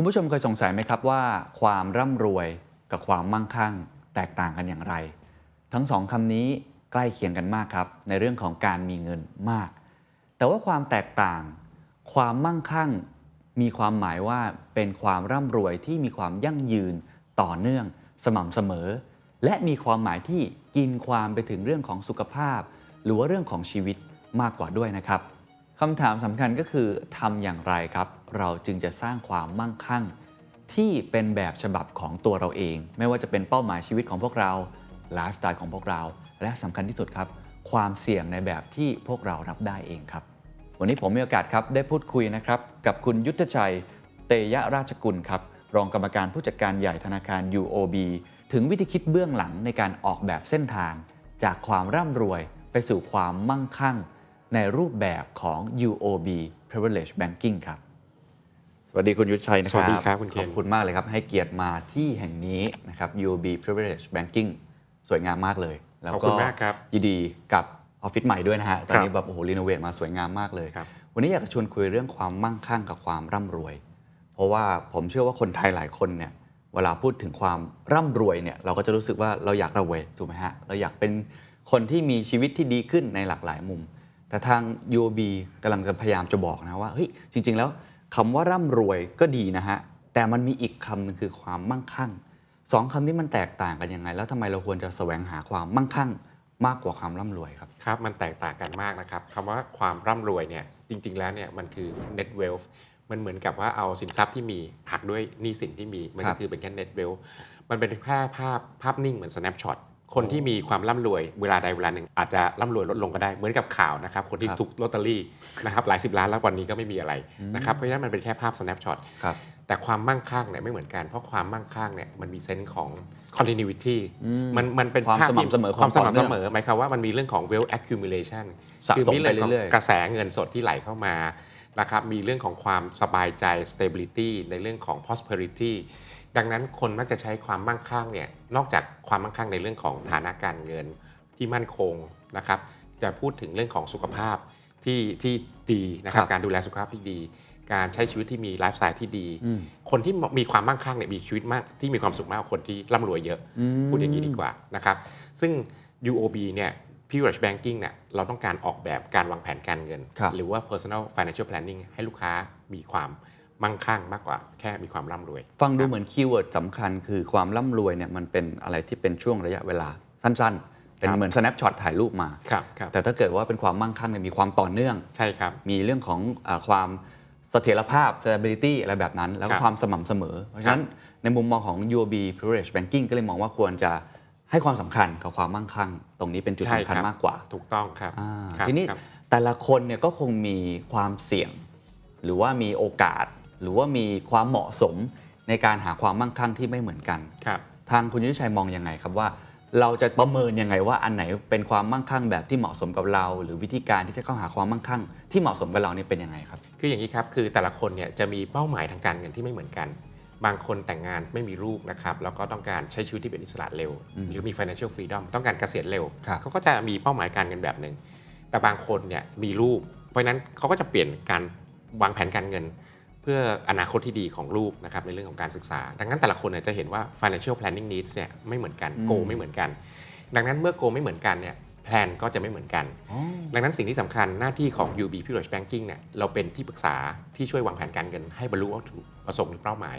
คุณผู้ชมเคยสงสัยไหมครับว่า ความร่ำรวยกับความมั่งคั่ง แตกต่างกันอย่างไร ทั้งสองคำนี้ใกล้เคียงกันมากครับ ในเรื่องของการมีเงินมาก แต่ว่าความแตกต่าง ความมั่งคั่ง มีความหมายว่าเป็นความร่ำรวยที่มีความยั่งยืนต่อเนื่อง สม่ำเสมอ และมีความหมายที่กินความไปถึงเรื่องของสุขภาพ หรือว่าเรื่องของชีวิตมากกว่าด้วยนะครับ คำถามสำคัญก็คือทำอย่างไรครับ เราจึงจะสร้างความมั่งคั่ง ที่เป็นแบบฉบับของตัวเราเอง ไม่ว่าจะเป็นเป้าหมายชีวิตของพวกเราไลฟ์สไตล์ของพวกเรา และสำคัญที่สุดครับ ความเสี่ยงในแบบที่พวกเรารับได้เองครับ วันนี้ผมมีโอกาสครับได้พูดคุยนะครับกับคุณยุทธชัย เตยะราชกุลครับรองกรรมการผู้จัดการใหญ่ธนาคาร UOB ถึงวิธีคิดเบื้องหลังในการออกแบบเส้นทาง จากความร่ำรวยไปสู่ความมั่งคั่ง ในรูปแบบของ UOB Privilege Banking ครับ สวัสดีคุณยุทธชัยนะครับ สวัสดีครับคุณเคนขอบคุณมากเลยครับ ให้เกียรติมาที่แห่งนี้นะครับ UOB Privilege Banking สวยงามมากเลย แล้วขอบก็คุณมากครับยินดีกับออฟฟิศใหม่ด้วยนะฮะ ตอนนี้ครับแบบโอ้โหรีโนเวทมาสวยงามมากเลยครับวันนี้อยากจะชวนคุยเรื่องความมั่งคั่งกับความร่ำรวย เพราะว่าผมเชื่อว่าคนไทยหลายคนเนี่ยเวลาพูดถึงความร่ำรวยเนี่ยเราก็จะรู้สึกว่าเราอยากระเวยถูกไหมฮะ เราอยากเป็นคนที่มีชีวิตที่ดีขึ้นในหลากหลายมุม แต่ทาง UOB กำลังจะพยายามจะบอกนะว่าเฮ้ยจริง ๆ แล้วคำว่าร่ำรวยก็ดีนะฮะ แต่มันมีอีกคำหนึ่งคือความมั่งคั่งสองคำนี้มันแตกต่างกันยังไง แล้วทำไมเราควรจะแสวงหาความมั่งคั่งมากกว่าความร่ำรวยครับครับมันแตกต่างกันมากนะครับคำว่าความร่ำรวยเนี่ยจริง ๆ แล้วเนี่ยมันคือ net wealth มันเหมือนกับว่าเอาสินทรัพย์ที่มีหักด้วยหนี้สินที่มี มันก็คือเป็นแค่ net wealth มันเป็นแค่ภาพภาพนิ่งเหมือน snapshot คนที่มีความร่ำรวยเวลาใดเวลาหนึ่งอาจจะร่ำรวยลดลงก็ได้เหมือนกับข่าวนะครับ คนที่ครับถูกลอตเตอรี่นะครับหลายสิบล้านแล้ววันนี้ก็ไม่มีอะไรนะครับเพราะฉะนั้นมันเป็นแค่ภาพ snapshot ครับแต่ความมั่งคั่งเนี่ยไม่เหมือนกัน เพราะความมั่งคั่งเนี่ยมันมีเซนส์ของ continuity มันมันเป็นความภพสม่ำเสมอความสความต่อม่ำเนื่องเสมอหมายความว่ามันมีเรื่องของ wealth accumulation สะสมคืไปของเรื่อยๆกระแสเงินสดที่ไหลเข้ามานะครับมีเรื่องของความสบายใจ stability ในเรื่องของ prosperity ดังนั้นคนมักจะใช้ความมั่งคั่งเนี่ยนอกจากความมั่งคั่งในเรื่องของฐานะการเงินที่มั่นคงนะครับจะพูดถึงเรื่องของสุขภาพที่ที่ดีนะครับครับการดูแลสุขภาพที่ดี การใช้ชีวิตที่มีไลฟ์สไตล์ที่ดีอืมคนที่มีความมั่งคั่งเนี่ยมีชีวิตมากที่มีความสุขมากกว่าคนที่ร่ำรวยเยอะพูดอย่างนี้ดีกว่านะครับซึ่ง UOB เนี่ย Privilege Banking เนี่ยเราต้องการออกแบบการวางแผนการเงินครับหรือว่า Personal Financial Planning ให้ลูกค้ามีความ มั่งคั่งมากกว่าแค่มีความร่ำรวย ฟังดูเหมือนคีย์เวิร์ดสำคัญคือความร่ำรวยเนี่ยมันเป็นอะไรที่เป็นช่วงระยะเวลาสั้นๆ เป็นครับเหมือน snapshot ถ่ายรูปมาครับครับแต่ถ้าเกิดว่าเป็นความมั่งคั่งเนี่ยมีความต่อเนื่อง ใช่ครับ มีเรื่องของอาความเสถียรภาพ stability อะไรแบบนั้น แล้วก็ครับความสม่ำเสมอ เพราะฉะนั้นในมุมมองของ UOB Privilege Banking ก็เลยมองว่าควรจะให้ความสำคัญกับความมั่งคั่ง ตรงนี้เป็นจุดใช่สำคัญรับมากกว่า ถูกต้องครับอ่าครับทีนี้ครับแต่ละคนเนี่ยก็คงมีความเสี่ยง หรือว่ามีโอกาส หรือว่ามีความเหมาะสมในการหาความมั่งคั่งที่ไม่เหมือนกันครับทางคุณยุทธชัยมองยังไงครับว่า เราจะประเมินยังไงว่าอันไหนเป็นความมั่งคั่งแบบที่เหมาะสมกับเรา หรือวิธีการที่จะเข้าหาความมั่งคั่ง ที่เหมาะสมกับเราเนี่ยเป็นยังไงครับ คืออย่างนี้ครับคือแต่ละคนเนี่ยจะมีเป้าหมายทางการเงินที่ไม่เหมือนกัน บางคนแต่งงานไม่มีลูกนะครับแล้วก็ต้องการใช้ชีวิตที่เป็นอิสระเร็ว หรือมี financial freedom ต้องการเกษียณเร็วครับเขาก็จะมีเป้าหมายการเงินแบบหนึ่งแต่บางคนเนี่ยมีลูก เพราะฉะนั้นเขาก็จะเปลี่ยนการวางแผนการเงินเพื่ออนาคตที่ดีของลูกนะครับในเรื่องของการศึกษา ดังนั้นแต่ละคนเนี่ยจะเห็นว่า financial planning needs เนี่ยไม่เหมือนกันอืม goal ไม่เหมือนกัน ดังนั้นเมื่อ goal ไม่เหมือนกันเนี่ยแพลนก็จะไม่เหมือนกัน ดังนั้นสิ่งที่สำคัญหน้าที่ของ UB Privilege Banking เนี่ยเราเป็นที่ปรึกษาที่ช่วยวางแผนการเงินให้บรรลุวัตถุประสงค์หรือเป้าหมาย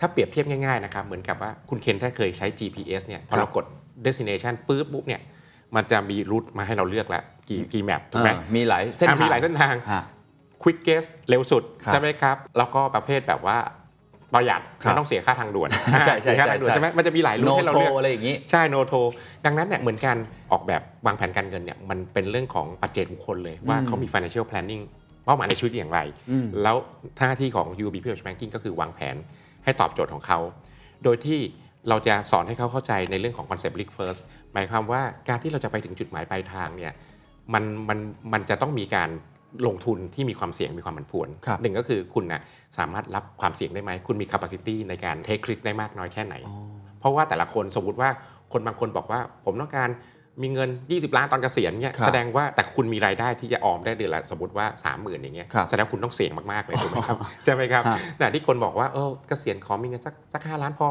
ถ้าเปรียบเทียบง่ายๆนะครับเหมือนกับว่าคุณเคนถ้าเคยใช้ GPS เนี่ยพอเรากด destination ปุ๊บปุ๊บเนี่ยมันจะมีรูทมาให้เราเลือกแล้วกี่กี่แมปถูกไหมเออมีหลายเส้นอะทางมีหลายเส้นทาง ฮะ quickest เร็วสุดครับใช่ไหมครับ แล้วก็ประเภทแบบว่าประหยัดครับไม่ต้องเสียค่าทางด่วนใช่ใช่เสียค่าทางด่วนใช่ใช่ไหมมันจะมีหลายรูทโนให้เราโทรเลือกอะไรอย่างนี้ใช่โนโทดังนั้นเนี่ยเหมือนกันออกแบบวางแผนการเงินเนี่ยมันเป็นเรื่องของปัจเจกบุคคลเลยว่าอืมเขามี financial planning เป้าหมายในชีวิตอย่างไรอืมแล้วหน้าที่ของ UB Privilege Banking ก็คือวางแผนให้ตอบโจทย์ของเขา โดยที่เราจะสอนให้เขาเข้าใจในเรื่องของ concept Lick First หมายความว่าการที่เราจะไปถึงจุดหมายปลายทางเนี่ยมันมันมันจะต้องมีการ ลงทุนที่มีความเสี่ยงมีความผันผวนครับหนึ่งก็คือคุณนะสามารถรับความเสี่ยงได้ไหม คุณมี capacity ในการ take risk ได้มากน้อยแค่ไหน เพราะว่าแต่ละคนสมมติว่าคนบางคนบอกว่า ผมต้องการมีเงิน 20 ล้านตอนเกษียณเนี่ยครับแสดงว่าแต่คุณมีรายได้ที่จะออมได้เดือนละสมมติว่า 30,000อย่างเงี้ยครับแสดงว่าคุณต้องเสี่ยงมากๆเลยถูกไหมครับใช่ไหมครับฮะแต่ที่คนบอกว่าเออเกษียณขอมีเงินสักสักห้าล้านพอ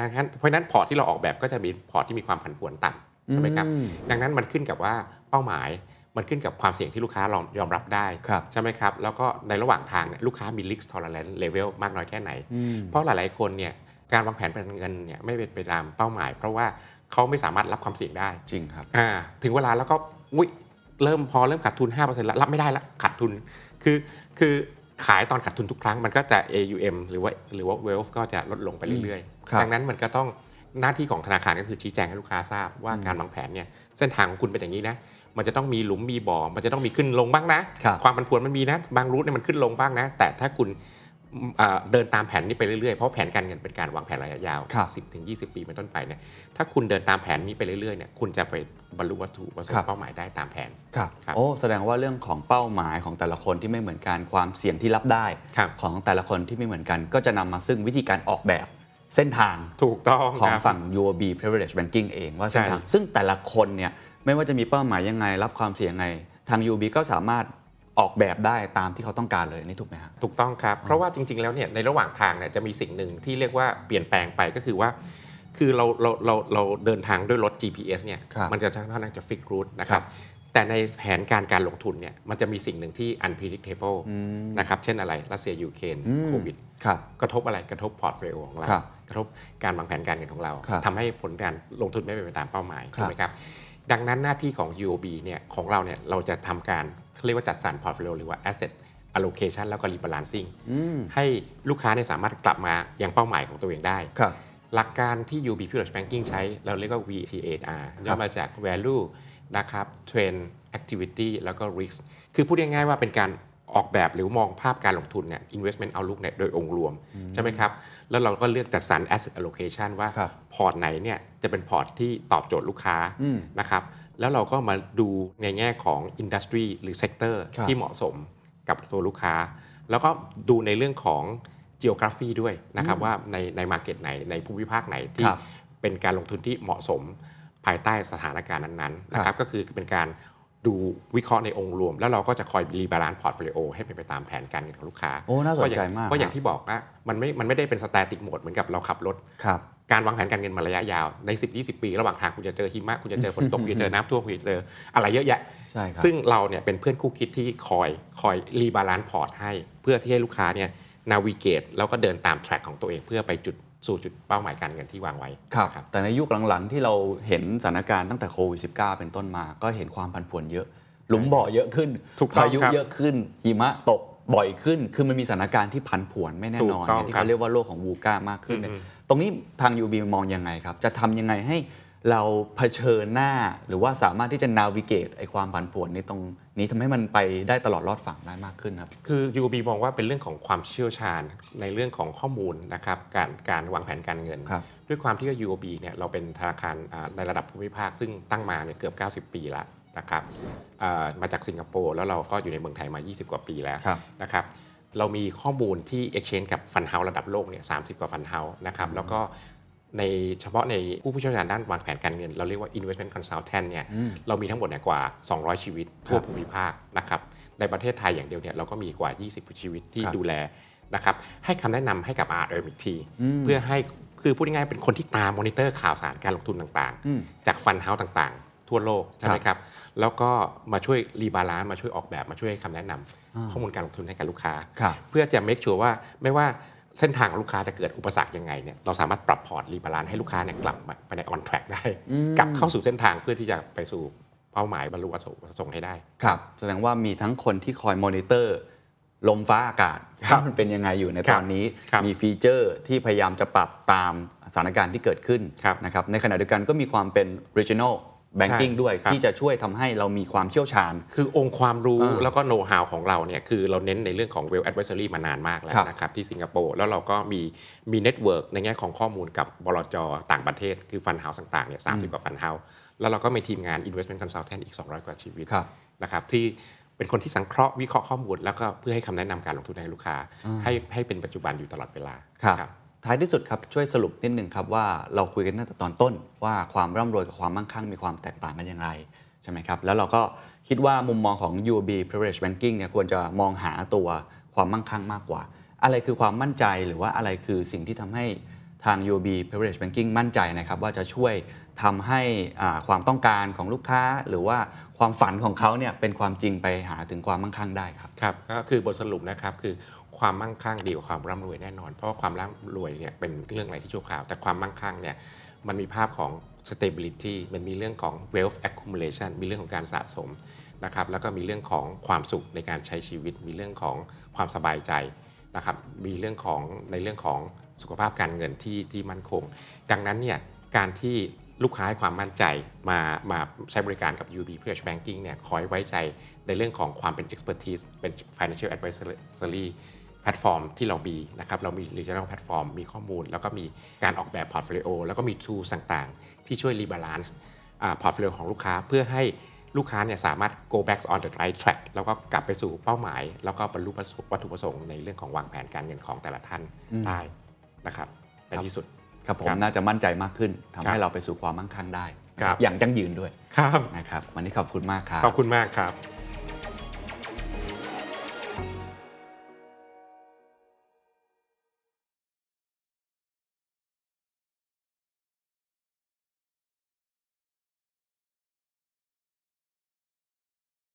นะครับเพราะฉะนั้นพอร์ตที่เราออกแบบก็จะมีพอร์ตที่มีความผันผวนต่ำใช่ไหมครับอืมดังนั้นมันขึ้นกับว่าเป้าหมาย มันขึ้นกับความเสี่ยงที่ลูกค้ายอมยอมรับได้ครับใช่ไหมครับ แล้วก็ในระหว่างทางเนี่ยลูกค้ามี risk tolerance level มากน้อยแค่ไหน เพราะหลายๆคนเนี่ยการวางแผนการเงินเนี่ยไม่เป็นไปตามเป้าหมาย เพราะว่าเขาไม่สามารถรับความเสี่ยงได้จริงครับอ่าถึงเวลาแล้วก็อุ๊ยเริ่มพอเริ่มขาดทุน 5%แล้วรับไม่ได้ละขาดทุนคือคือขายตอนขาดทุนทุกครั้งมันก็จะ AUM หรือว่าหรือว่า wealth ก็จะลดลงไปเรื่อยครับๆดังนั้นมันก็ต้องหน้าที่ของธนาคารก็คือชี้แจงให้ลูกค้าทราบว่าการวางแผนเนี่ยเส้นทางของคุณเป็นอย่างนี้นะ มันจะต้องมีหลุมมีบ่อ มันจะต้องมีขึ้นลงบ้างนะครับความผันผวนมันมีนะ บางรูทเนี่ยมันขึ้นลงบ้างนะ แต่ถ้าคุณอ่าเดินตามแผนนี้ไปเรื่อยๆ เพราะแผนการเงินเป็นการวางแผนระยะยาวครับ10ถึง20 ปีเป็นต้นไปเนี่ย ถ้าคุณเดินตามแผนนี้ไปเรื่อยๆเนี่ย คุณจะไปบรรลุวัตถุประสงครับค์เป้าหมายได้ตามแผนครับครับ โอ้ แสดงว่าเรื่องของเป้าหมายของแต่ละคนที่ไม่เหมือนกัน ความเสี่ยงที่รับได้ครับของแต่ละคนที่ไม่เหมือนกัน ก็จะนำมาซึ่งวิธีการออกแบบเส้นทาง ถูกต้องของครับฝั่ง UOB Privilege Banking เองว่าเส้นทางใช่ซึ่งแต่ละคนเนี่ย ไม่ว่าจะมีเป้าหมายยังไง รับความเสี่ยงยังไง ทาง UOB ก็สามารถออกแบบได้ตามที่เขาต้องการเลยนี่ถูกไหมครับถูกต้องครับ เพราะว่าจริง ๆ แล้วเนี่ยในระหว่างทางเนี่ยจะมีสิ่งหนึ่งที่เรียกว่าเปลี่ยนแปลงไปก็คือว่า คือเราเราเราเราเดินทางด้วยรถ GPS เนี่ยครับมันจะค่อนข้างจะฟิกรูทนะครับแต่ในแผนการการลงทุนเนี่ยมันจะมีสิ่งหนึ่งที่ unpredictable นะครับเช่นอะไรรัสเซียยูเครนอืมโควิดครับกระทบอะไรกระทบพอร์ตโฟลิโอของเราครับกระทบการวางแผนการเงินของเราครับทำให้ผลการลงทุนไม่เป็นไปตามเป้าหมายครับถูกไหมครับ ดังนั้นหน้าที่ของ UOB เนี่ยของเราเนี่ยเราจะทำการเขาเรียกว่าจัดสรรพอร์ตโฟลิโอหรือว่า asset allocation แล้วก็ rebalancing ให้ลูกค้าเนี่ยสามารถกลับมายังเป้าหมายของตัวเองได้ครับหลักการที่ UB Privilege Banking ใช้เราเรียกว่า VTAR ย่อมาจาก value นะครับ trend activity แล้วก็ risk คือพูดง่ายๆว่าเป็นการ ออกแบบหรือมองภาพการลงทุนเนี่ย investment outlook เนี่ยโดยองค์รวม ใช่ไหมครับ แล้วเราก็เลือกจัดสรร asset allocation ว่าครับพอร์ตไหนเนี่ยจะเป็นพอร์ตที่ตอบโจทย์ลูกค้านะครับ แล้วเราก็มาดูในแง่ของ industry หรือ sector ครับที่เหมาะสมกับตัวลูกค้า แล้วก็ดูในเรื่องของ geography ด้วยนะครับว่าในใน market ไหนในภูมิภาคไหนที่ครับเป็นการลงทุนที่เหมาะสมภายใต้สถานการณ์นั้นๆนะครับก็คือเป็นการ ดูวิเคราะห์ในองค์รวม แล้วเราก็จะคอยรีบาลานซ์พอร์ตโฟลิโอให้เป็นไปตามแผนการเงินของลูกค้าโอ้น่าสนใจก็อย่งมากก็อย่างครับที่บอกว่ามันไม่มันไม่ได้เป็นสแตติกโหมดเหมือนกับเราขับรถครับการวางแผนการเงินมาระยะยาวใน 10 20 ปี ระหว่างทางคุณจะเจอหิมะคุณจะเจอฝนตกคุณจะเจอน้ำท่วมคุณจะเจออะไรเยอะแยะใช่ครับซึ่งเราเนี่ยเป็นเพื่อนคู่คิดที่คอยคอยรีบาลานซ์พอร์ตให้ เพื่อที่ให้ลูกค้าเนี่ยนาวิเกตแล้วก็เดินตามแทร็กของตัวเองเพื่อไปจุด สู่จุดเป้าหมายการเงินที่วางไว้ครับแต่ในยุคหลังๆ ที่เราเห็นสถานการณ์ตั้งแต่โควิด -19 เป็นต้นมา ก็เห็นความผันผวนเยอะ หลุมบ่อเยอะขึ้นถูกต้องพายุครับเยอะขึ้น หิมะตกบ่อยขึ้น คือมันมีสถานการณ์ที่ผันผวนไม่แน่นอนถูกต้องอย่างที่ครับเขาเรียกว่าโลกของวูก้ามากขึ้นเนี่ยอืมตรงนี้ทาง UB มองยังไงครับ จะทำยังไงให้เราเผชิญหน้า หรือว่าสามารถที่จะนาวิเกตไอความผันผวนในตรง นี้ทำให้มันไปได้ตลอดรอดฝั่งได้มากขึ้นครับ คือ UOB มองว่าเป็นเรื่องของความเชี่ยวชาญในเรื่องของข้อมูลนะครับการการวางแผนการเงินครับด้วยความที่ว่า UOB เนี่ยเราเป็นธนาคารอ่าในระดับภูมิภาค ซึ่งตั้งมาเนี่ยเกือบ 90 ปีแล้วนะครับอ่ามาจากสิงคโปร์แล้วเราก็อยู่ในเมืองไทยมา 20 กว่าปีแล้วครับนะครับเรามีข้อมูลที่ exchange กับฟันเฮาระดับโลกเนี่ย30กว่าฟันเฮานะครับแล้วก็ ในเฉพาะในผู้ผู้เชี่ยวชาญด้านวางแผนการเงิน เราเรียกว่า investment consultant เนี่ยเรามีทั้งหมดเนี่ยกว่า 200 ชีวิตทั่วภูมิภาคนะครับในประเทศไทยอย่างเดียวเนี่ยเราก็มีกว่า 20 ชีวิตที่ครับดูแลนะครับให้คำแนะนำให้กับ RM อีกที เพื่อให้คือพูดง่ายๆเป็นคนที่ตามมอนิเตอร์ข่าวสารการลงทุนต่างอืมๆจากฟันเฮาส์ต่างๆ ทั่วโลกใช่ไหมครับแล้วก็มาช่วยรีบาลานซ์มาช่วยออกแบบมาช่วยให้คำแนะนำข้อมูลการลงทุนให้กับลูกค้าครับเพื่อจะ make sure ว่าไม่ว่า เส้นทางของลูกค้าจะเกิดอุปสรรคยังไงเนี่ยเราสามารถปรับพอร์ตรีบาลานซ์ให้ลูกค้าเนี่ยกลับมาไปใน on track ได้ กลับเข้าสู่เส้นทางเพื่อที่จะไปสู่เป้าหมายบรรลุวัตถุประสงค์ให้ได้ ครับ แสดงว่ามีทั้งคนที่คอยมอนิเตอร์ ลมฟ้าอากาศครับว่ามันเป็นยังไงอยู่ในครัตบอนนี้ครับมีฟีเจอร์ที่พยายามจะปรับตามสถานการณ์ที่เกิดขึ้นครับนะครับในขณะเดียวกันก็มีความเป็น regional banking ใช่ด้วยครับที่จะช่วยทำให้เรามีความเชี่ยวชาญ คือองค์ความรู้อ่าแล้วก็โน้ตฮาวของเราเนี่ยคือเราเน้นในเรื่องของ well advisory มานานมากแล้วครับนะครับที่สิงคโปร์แล้วเราก็มีมีเน็ตเวิร์กในแง่ของข้อมูลกับบลจต่างประเทศ คือฟันเฮาส์ต่างๆเนี่ยสากว่าฟันเฮาส์แล้วเราก็มีทีมงาน investment consultant อีก 200 กว่าชีวิตครับนะครับที่เป็นคนที่สังเคราะห์วิเคราะห์ข้อมูลแล้วก็เพื่อให้คำแนะนำการลงทุนให้ลูกค้า ให้ให้เป็นปัจจุบันอยู่ตลอดเวลาครับ ท้ายที่สุดครับช่วยสรุปนิดหนึ่งครับว่าเราคุยกันตั้งแต่ตอนต้นว่าความร่ำรวยกับความมั่งคั่งมีความแตกต่างกันอย่างไรใช่ไหมครับแล้วเราก็คิดว่ามุมมองของ UOB Privilege Banking เนี่ยควรจะมองหาตัวความมั่งคั่งมากกว่า อะไรคือความมั่นใจหรือว่าอะไรคือสิ่งที่ทำให้ทาง UOB Privilege Banking มั่นใจนะครับว่าจะช่วยทำให้ความต้องการของลูกค้าหรือว่า ความฝันของเขาเนี่ยเป็นความจริงไปหาถึงความมั่งคั่งได้ครับ ครับก็คือบทสรุปนะครับคือความมั่งคั่งดีกว่าความร่ำรวยแน่นอน เพราะว่าความร่ำรวยเนี่ยเป็นเรื่องอะไรที่ชั่วคราว แต่ความมั่งคั่งเนี่ยมันมีภาพของ stability มันมีเรื่องของ wealth accumulation มีเรื่องของการสะสมนะครับแล้วก็มีเรื่องของความสุขในการใช้ชีวิต มีเรื่องของความสบายใจนะครับมีเรื่องของในเรื่องของสุขภาพการเงินที่ที่มั่นคง ดังนั้นเนี่ยการที่ ลูกค้าให้ความมั่นใจมามาใช้บริการกับ UB Privilege Banking เนี่ยขอให้ไว้ใจในเรื่องของความเป็น expertise เป็น financial advisory แพลตฟอร์มที่เรามีนะครับเรามี regional platform มีข้อมูล แล้วก็มีการออกแบบ portfolio แล้วก็มี tools ต่างๆ ที่ช่วย rebalance อ่า portfolio ของลูกค้าเพื่อให้ลูกค้าเนี่ยสามารถ go back on the right track แล้วก็กลับไปสู่เป้าหมาย แล้วก็บรรลุวัตถุประสงค์ในเรื่องของวางแผนการเงินของแต่ละท่านได้นะครับในที่สุด ครับผมครับน่าจะมั่นใจมากขึ้นทำครัให้บเราไปสู่ความมั่งคั่งได้ครับอย่างยั่งยืนด้วยครับนะครับวันนี้ขอบคุณมากครับขอบคุณมากครับ